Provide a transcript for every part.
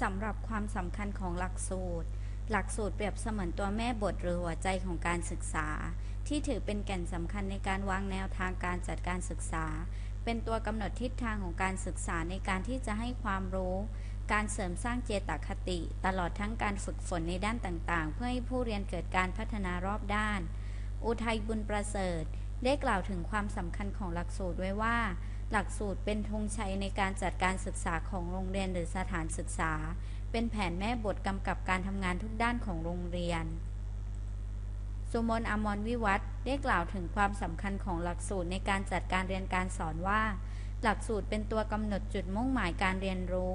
สำหรับความสำคัญของหลักสูตร หลักสูตรเปรียบเสมือนตัวแม่บทหรือหัวใจของการศึกษา ที่ถือเป็นแก่นสำคัญในการวางแนวทางการจัดการศึกษา เป็นตัวกำหนดทิศทางของการศึกษาในการที่จะให้ความรู้ การเสริมสร้างเจตคติ ตลอดทั้งการฝึกฝนในด้านต่างๆ เพื่อให้ผู้เรียนเกิดการพัฒนารอบด้าน อุทัยบุญประเสริฐ ได้กล่าวถึงความสำคัญของหลักสูตรไว้ว่า หลักสูตรเป็นธงชัยในการจัดการศึกษาของโรงเรียนหรือสถานศึกษา เป็นแผนแม่บทกำกับการทำงานทุกด้านของโรงเรียน สุมนอมรวิวัฒน์ได้กล่าวถึงความสำคัญของหลักสูตรในการจัดการเรียนการสอนว่า หลักสูตรเป็นตัวกำหนดจุดมุ่งหมายการเรียนรู้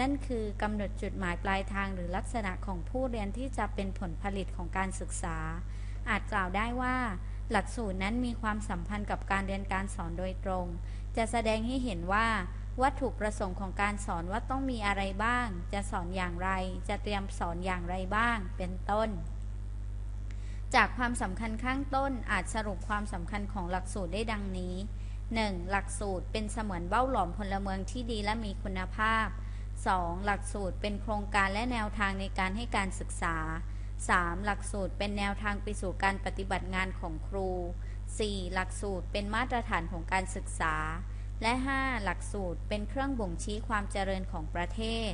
นั่นคือกำหนดจุดหมายปลายทางหรือลักษณะของผู้เรียนที่จะเป็นผลผลิตของการศึกษา อาจกล่าวได้ว่า หลักสูตรนั้นมีความสัมพันธ์กับการเรียนการสอนโดยตรง จะแสดงให้เห็นว่าวัตถุประสงค์ของการสอนว่าต้องมีอะไรบ้าง จะสอนอย่างไร จะเตรียมสอนอย่างไรบ้าง เป็นต้น จากความสำคัญข้างต้นอาจสรุปความสำคัญของหลักสูตรได้ดังนี้ 1. หลักสูตรเป็นเสมือนเบ้าหลอมพลเมืองที่ดีและมีคุณภาพ 2. หลักสูตรเป็นโครงการและแนวทางในการให้การศึกษา 3. หลักสูตรเป็นแนวทางไปสู่การปฏิบัติงานของครู 4. หลักสูตรเป็นมาตรฐานของการศึกษา และ 5. หลักสูตรเป็นเครื่องบ่งชี้ความเจริญของประเทศ